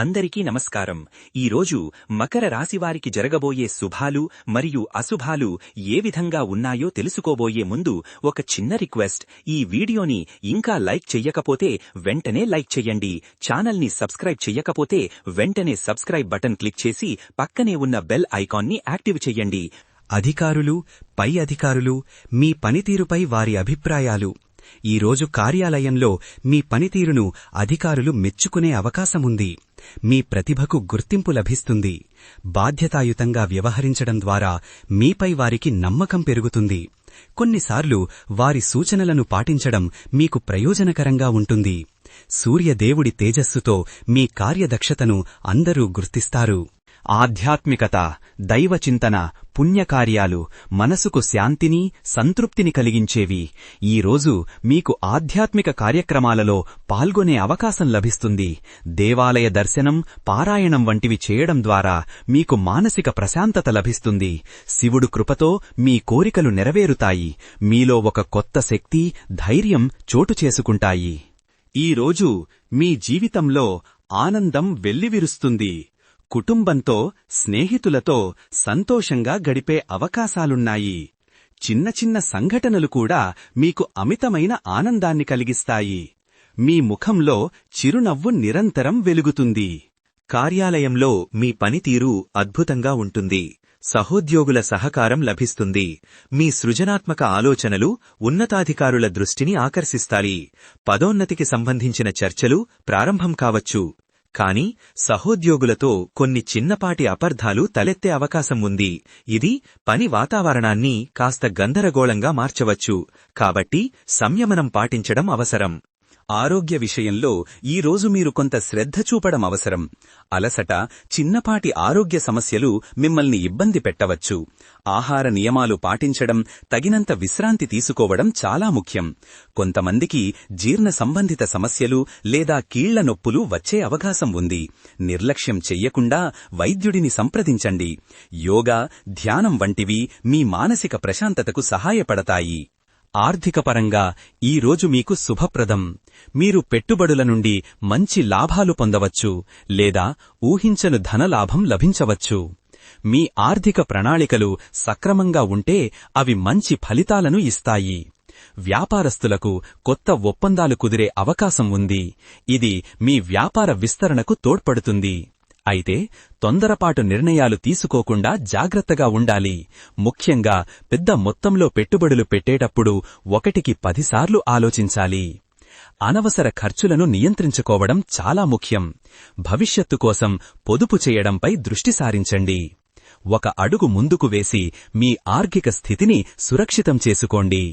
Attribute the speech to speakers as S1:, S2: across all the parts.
S1: అందరికీ నమస్కారం. ఈరోజు మకర రాశివారికి జరగబోయే శుభాలు మరియు అశుభాలు ఏ విధంగా ఉన్నాయో తెలుసుకోబోయే ముందు ఒక చిన్న రిక్వెస్ట్. ఈ వీడియోని ఇంకా లైక్ చెయ్యకపోతే వెంటనే లైక్ చెయ్యండి. ఛానల్ని సబ్స్క్రైబ్ చెయ్యకపోతే వెంటనే సబ్స్క్రైబ్ బటన్ క్లిక్ చేసి పక్కనే ఉన్న బెల్ ఐకాన్ని యాక్టివ్ చెయ్యండి.
S2: అధికారులు పై అధికారులు మీ పనితీరుపై వారి అభిప్రాయాలు. ఈరోజు కార్యాలయంలో మీ పనితీరును అధికారులు మెచ్చుకునే అవకాశముంది. మీ ప్రతిభకు గుర్తింపు లభిస్తుంది. బాధ్యతాయుతంగా వ్యవహరించడం ద్వారా మీపై వారికి నమ్మకం పెరుగుతుంది. కొన్నిసార్లు వారి సూచనలను పాటించడం మీకు ప్రయోజనకరంగా ఉంటుంది. సూర్యదేవుడి తేజస్సుతో మీ కార్యదక్షతను అందరూ గుర్తిస్తారు. ఆధ్యాత్మికత దైవచింతన పుణ్యకార్యాలు మనసుకు శాంతిని సంతృప్తిని కలిగించేవి. ఈరోజు మీకు ఆధ్యాత్మిక కార్యక్రమాలలో పాల్గొనే అవకాశం లభిస్తుంది. దేవాలయ దర్శనం పారాయణం వంటివి చేయడం ద్వారా మీకు మానసిక ప్రశాంతత లభిస్తుంది. శివుడు కృపతో మీ కోరికలు నెరవేరుతాయి. మీలో ఒక కొత్త శక్తి ధైర్యం చోటు చేసుకుంటాయి. ఈరోజు మీ జీవితంలో ఆనందం వెల్లివిరుస్తుంది. కుటుంబంతో స్నేహితులతో సంతోషంగా గడిపే అవకాశాలున్నాయి. చిన్న చిన్న సంఘటనలు కూడా మీకు అమితమైన ఆనందాన్ని కలిగిస్తాయి. మీ ముఖంలో చిరునవ్వు నిరంతరం వెలుగుతుంది.
S1: కార్యాలయంలో మీ పనితీరు అద్భుతంగా ఉంటుంది. సహోద్యోగుల సహకారం లభిస్తుంది. మీ సృజనాత్మక ఆలోచనలు ఉన్నతాధికారుల దృష్టిని ఆకర్షిస్తాయి. పదోన్నతికి సంబంధించిన చర్చలు ప్రారంభం కావచ్చు. కాని సహోద్యోగులతో కొన్ని చిన్నపాటి అపర్ధాలు తలెత్తే అవకాశం ఉంది. ఇది పని వాతావరణాన్ని కాస్త గందరగోళంగా మార్చవచ్చు. కాబట్టి సంయమనం పాటించడం అవసరం. ఆరోగ్య విషయంలో ఈరోజు మీరు కొంత శ్రద్ధ చూపడం అవసరం. అలసట చిన్నపాటి ఆరోగ్య సమస్యలు మిమ్మల్ని ఇబ్బంది పెట్టవచ్చు. ఆహార నియమాలు పాటించడం తగినంత విశ్రాంతి తీసుకోవడం చాలా ముఖ్యం. కొంతమందికి జీర్ణ సంబంధిత సమస్యలు లేదా కీళ్ళ నొప్పులు వచ్చే అవకాశం ఉంది. నిర్లక్ష్యం చెయ్యకుండా వైద్యుడిని సంప్రదించండి. యోగా ధ్యానం వంటివి మీ మానసిక ప్రశాంతతకు సహాయపడతాయి. ఆర్థికపరంగా ఈరోజు మీకు శుభప్రదం. మీరు పెట్టుబడుల నుండి మంచి లాభాలు పొందవచ్చు లేదా ఊహించను ధనలాభం లభించవచ్చు. మీ ఆర్థిక ప్రణాళికలు సక్రమంగా ఉంటే అవి మంచి ఫలితాలను ఇస్తాయి. వ్యాపారస్తులకు కొత్త ఒప్పందాలు కుదిరే అవకాశం ఉంది. ఇది మీ వ్యాపార విస్తరణకు తోడ్పడుతుంది. అయితే తొందరపాటు నిర్ణయాలు తీసుకోకుండా జాగ్రత్తగా ఉండాలి. ముఖ్యంగా పెద్ద మొత్తంలో పెట్టుబడులు పెట్టేటప్పుడు ఒకటికి పదిసార్లు ఆలోచించాలి. అనవసర ఖర్చులను నియంత్రించుకోవడం చాలా ముఖ్యం. భవిష్యత్తు కోసం పొదుపు చేయడంపై దృష్టి సారించండి. ఒక అడుగు ముందుకు వేసి మీ ఆర్థిక స్థితిని సురక్షితం చేసుకోండి.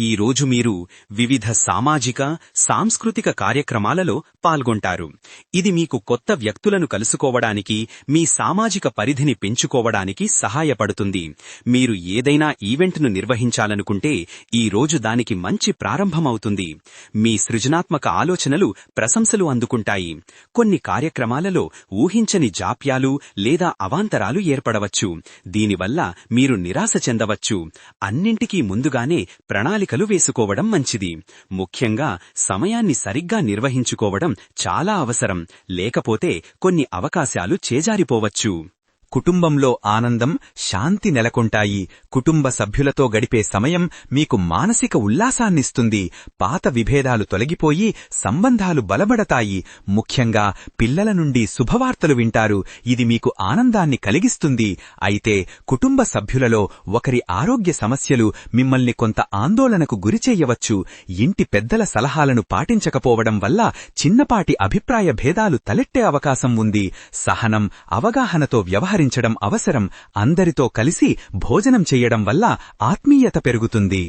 S1: ఈ రోజు మీరు వివిధ సామాజిక సాంస్కృతిక కార్యక్రమాలలో పాల్గొంటారు. ఇది మీకు కొత్త వ్యక్తులను కలుసుకోవడానికి మీ సామాజిక పరిధిని పెంచుకోవడానికి సహాయపడుతుంది. మీరు ఏదైనా ఈవెంట్ను నిర్వహించాలనుకుంటే ఈ రోజు దానికి మంచి ప్రారంభమవుతుంది. మీ సృజనాత్మక ఆలోచనలు ప్రశంసలు అందుకుంటాయి. కొన్ని కార్యక్రమాలలో ఊహించని జాప్యాలు లేదా అవాంతరాలు ఏర్పడవచ్చు. దీనివల్ల మీరు నిరాశ చెందవచ్చు. అన్నింటికీ ముందుగానే ప్రణాళిక ప్రణాళికలు వేసుకోవడం మంచిది. ముఖ్యంగా సమయాన్ని సరిగ్గా నిర్వహించుకోవడం చాలా అవసరం. లేకపోతే కొన్ని అవకాశాలు చేజారిపోవచ్చు. కుటుంబంలో ఆనందం శాంతి నెలకొంటాయి. కుటుంబ సభ్యులతో గడిపే సమయం మీకు మానసిక ఉల్లాసాన్నిస్తుంది. పాత విభేదాలు తొలగిపోయి సంబంధాలు బలబడతాయి. ముఖ్యంగా పిల్లల నుండి శుభవార్తలు వింటారు. ఇది మీకు ఆనందాన్ని కలిగిస్తుంది. అయితే కుటుంబ సభ్యులలో ఒకరి ఆరోగ్య సమస్యలు మిమ్మల్ని కొంత ఆందోళనకు గురిచేయవచ్చు ఇంటి పెద్దల సలహాలను పాటించకపోవడం వల్ల చిన్నపాటి అభిప్రాయ భేదాలు తలెట్టే అవకాశం ఉంది. సహనం అవగాహనతో వ్యవహరి వ్యవహరించడం అవసరం. అందరితో కలిసి భోజనం చెయ్యడం వల్ల ఆత్మీయత పెరుగుతుంది.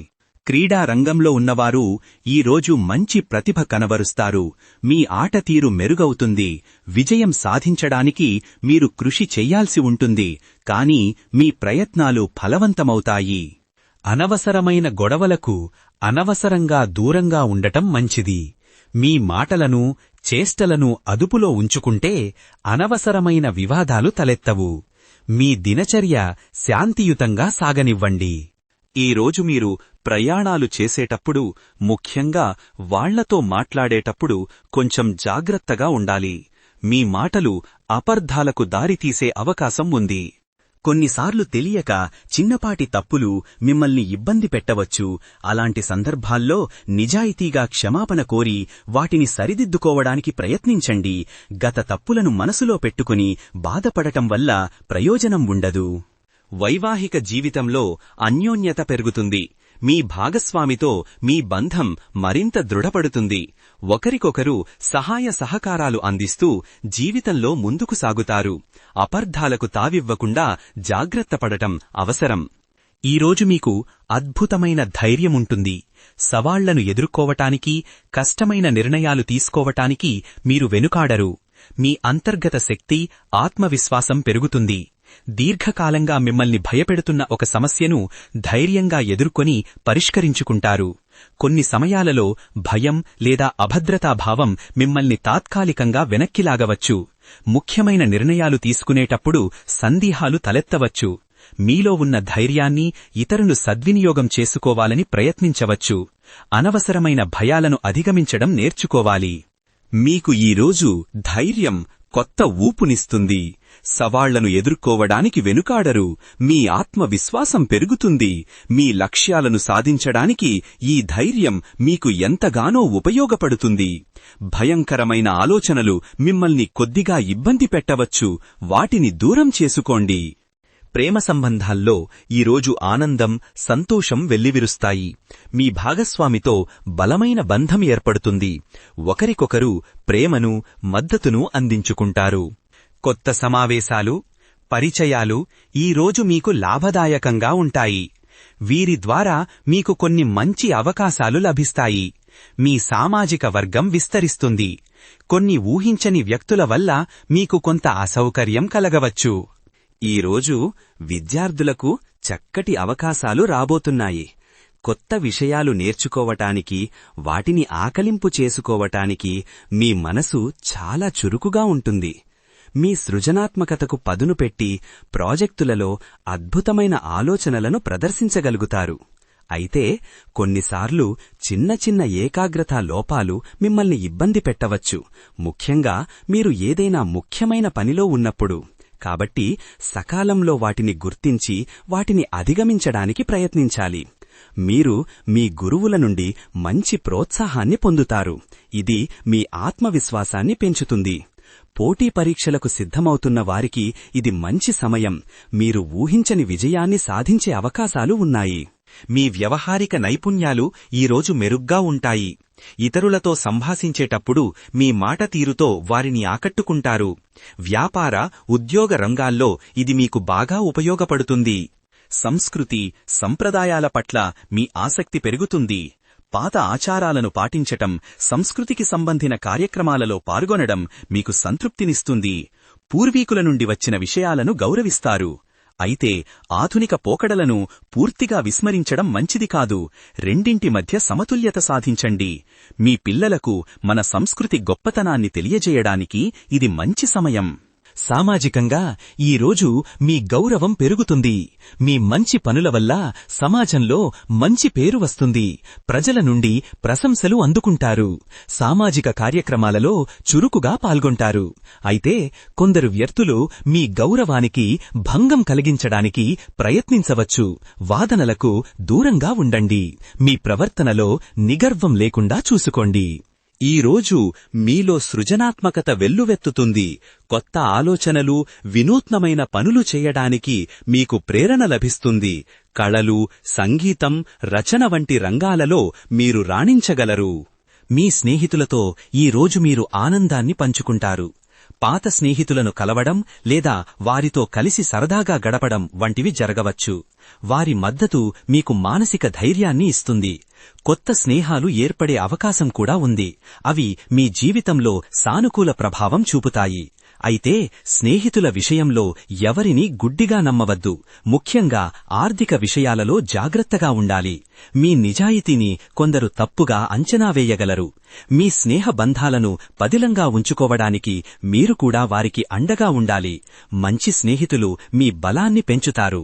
S1: క్రీడా రంగంలో ఉన్నవారు ఈరోజు మంచి ప్రతిభ కనబరుస్తారు. మీ ఆట తీరు మెరుగవుతుంది. విజయం సాధించడానికి మీరు కృషి చెయ్యాల్సి ఉంటుంది. కాని మీ ప్రయత్నాలు ఫలవంతమవుతాయి. అనవసరమైన గొడవలకు అనవసరంగా దూరంగా ఉండటం మంచిది. మీ మాటలను చేష్టలను అదుపులో ఉంచుకుంటే అనవసరమైన వివాదాలు తలెత్తవు. మీ దినచర్య శాంతియుతంగా సాగనివ్వండి. ఈరోజు మీరు ప్రయాణాలు చేసేటప్పుడు ముఖ్యంగా వాళ్ళతో మాట్లాడేటప్పుడు కొంచెం జాగ్రత్తగా ఉండాలి. మీ మాటలు అపర్ధాలకు దారితీసే అవకాశం ఉంది.
S2: కొన్నిసార్లు తెలియక చిన్నపాటి తప్పులు మిమ్మల్ని ఇబ్బంది పెట్టవచ్చు. అలాంటి సందర్భాల్లో నిజాయితీగా క్షమాపణ కోరి వాటిని సరిదిద్దుకోవడానికి ప్రయత్నించండి. గత తప్పులను మనసులో పెట్టుకుని బాధపడటం వల్ల ప్రయోజనం ఉండదు.
S1: వైవాహిక జీవితంలో అన్యోన్యత పెరుగుతుంది. మీ భాగస్వామితో మీ బంధం మరింత దృఢపడుతుంది. ఒకరికొకరు సహాయ సహకారాలు అందిస్తూ జీవితంలో ముందుకు సాగుతారు. అపర్ధాలకు తావివ్వకుండా జాగ్రత్తపడటం అవసరం. ఈరోజు మీకు అద్భుతమైన ధైర్యముంటుంది సవాళ్ళను ఎదుర్కోవటానికి కష్టమైన నిర్ణయాలు తీసుకోవటానికి మీరు వెనుకాడరు. మీ అంతర్గత శక్తి ఆత్మవిశ్వాసం పెరుగుతుంది. దీర్ఘకాలంగా మిమ్మల్ని భయపెడుతున్న ఒక సమస్యను ధైర్యంగా ఎదుర్కొని పరిష్కరించుకుంటారు. కొన్ని సమయాలలో భయం లేదా అభద్రతాభావం మిమ్మల్ని తాత్కాలికంగా వెనక్కిలాగవచ్చు. ముఖ్యమైన నిర్ణయాలు తీసుకునేటప్పుడు సందేహాలు తలెత్తవచ్చు. మీలో ఉన్న ధైర్యాన్ని ఇతరులు సద్వినియోగం చేసుకోవాలని ప్రయత్నించవచ్చు. అనవసరమైన భయాలను అధిగమించడం నేర్చుకోవాలి. మీకు ఈరోజు ధైర్యం కొత్త ఊపునిస్తుంది. సవాళ్ళను ఎదుర్కోవడానికి వెనుకాడరు. మీ ఆత్మవిశ్వాసం పెరుగుతుంది. మీ లక్ష్యాలను సాధించడానికి ఈ ధైర్యం మీకు ఎంతగానో ఉపయోగపడుతుంది. భయంకరమైన ఆలోచనలు మిమ్మల్ని కొద్దిగా ఇబ్బంది పెట్టవచ్చు. వాటిని దూరం చేసుకోండి. ప్రేమ సంబంధాల్లో ఈరోజు ఆనందం సంతోషం వెల్లివిరుస్తాయి. మీ భాగస్వామితో బలమైన బంధం ఏర్పడుతుంది. ఒకరికొకరు ప్రేమను మద్దతును అందించుకుంటారు. కొత్త సమావేశాలు పరిచయాలు ఈరోజు మీకు లాభదాయకంగా ఉంటాయి. వీరి ద్వారా మీకు కొన్ని మంచి అవకాశాలు లభిస్తాయి. మీ సామాజిక వర్గం విస్తరిస్తుంది. కొన్ని ఊహించని వ్యక్తుల వల్ల మీకు కొంత అసౌకర్యం కలగవచ్చు. ఈరోజు విద్యార్థులకు చక్కటి అవకాశాలు రాబోతున్నాయి. కొత్త విషయాలు నేర్చుకోవటానికి వాటిని ఆకలింపు చేసుకోవటానికి మీ మనసు చాలా చురుకుగా ఉంటుంది. మీ సృజనాత్మకతకు పదును పెట్టి ప్రాజెక్టులలో అద్భుతమైన ఆలోచనలను ప్రదర్శించగలుగుతారు. అయితే కొన్నిసార్లు చిన్న చిన్న ఏకాగ్రతా లోపాలు మిమ్మల్ని ఇబ్బంది పెట్టవచ్చు. ముఖ్యంగా మీరు ఏదైనా ముఖ్యమైన పనిలో ఉన్నప్పుడు. కాబట్టి సకాలంలో వాటిని గుర్తించి వాటిని అధిగమించడానికి ప్రయత్నించాలి. మీరు మీ గురువుల నుండి మంచి ప్రోత్సాహాన్ని పొందుతారు. ఇది మీ ఆత్మవిశ్వాసాన్ని పెంచుతుంది. పోటీ పరీక్షలకు సిద్ధమవుతున్న వారికి ఇది మంచి సమయం. మీరు ఊహించని విజయాన్ని సాధించే అవకాశాలు ఉన్నాయి. మీ వ్యవహారిక నైపుణ్యాలు ఈరోజు మెరుగ్గా ఉంటాయి. ఇతరులతో సంభాషించేటప్పుడు మీ మాట తీరుతో వారిని ఆకట్టుకుంటారు. వ్యాపార ఉద్యోగ రంగాల్లో ఇది మీకు బాగా ఉపయోగపడుతుంది. సంస్కృతి సంప్రదాయాల పట్ల మీ ఆసక్తి పెరుగుతుంది. పాత ఆచారాలను పాటించటం సంస్కృతికి సంబంధిన కార్యక్రమాలలో పాల్గొనడం మీకు సంతృప్తినిస్తుంది. పూర్వీకుల నుండి వచ్చిన విషయాలను గౌరవిస్తారు. అయితే ఆధునిక పోకడలను పూర్తిగా విస్మరించడం మంచిది కాదు. రెండింటి మధ్య సమతుల్యత సాధించండి. మీ పిల్లలకు మన సంస్కృతి గొప్పతనాన్ని తెలియజేయడానికి ఇది మంచి సమయం. సామాజికంగా ఈరోజు మీ గౌరవం పెరుగుతుంది. మీ మంచి పనుల వల్ల సమాజంలో మంచి పేరు వస్తుంది. ప్రజల నుండి ప్రశంసలు అందుకుంటారు. సామాజిక కార్యక్రమాలలో చురుకుగా పాల్గొంటారు. అయితే కొందరు వ్యర్థులు మీ గౌరవానికి భంగం కలిగించడానికి ప్రయత్నించవచ్చు. వాదనలకు దూరంగా ఉండండి. మీ ప్రవర్తనలో నిగర్వం లేకుండా చూసుకోండి. ఈరోజు మీలో సృజనాత్మకత వెల్లువెత్తుతుంది. కొత్త ఆలోచనలు వినూత్నమైన పనులు చేయడానికి మీకు ప్రేరణ లభిస్తుంది. కళలు సంగీతం రచన వంటి రంగాలలో మీరు రాణించగలరు. మీ స్నేహితులతో ఈరోజు మీరు ఆనందాన్ని పంచుకుంటారు. పాత స్నేహితులను కలవడం లేదా వారితో కలిసి సరదాగా గడపడం వంటివి జరగవచ్చు. వారి మద్దతు మీకు మానసిక ధైర్యాన్ని ఇస్తుంది. కొత్త స్నేహాలు ఏర్పడే అవకాశం కూడా ఉంది. అవి మీ జీవితంలో సానుకూల ప్రభావం చూపుతాయి. అయితే స్నేహితుల విషయంలో ఎవరిని గుడ్డిగా నమ్మవద్దు. ముఖ్యంగా ఆర్థిక విషయాలలో జాగ్రత్తగా ఉండాలి. మీ నిజాయితీని కొందరు తప్పుగా అంచనా వేయగలరు. మీ స్నేహ బంధాలను పదిలంగా ఉంచుకోవడానికి మీరు కూడా వారికి అండగా ఉండాలి. మంచి స్నేహితులు మీ బలాన్ని పెంచుతారు.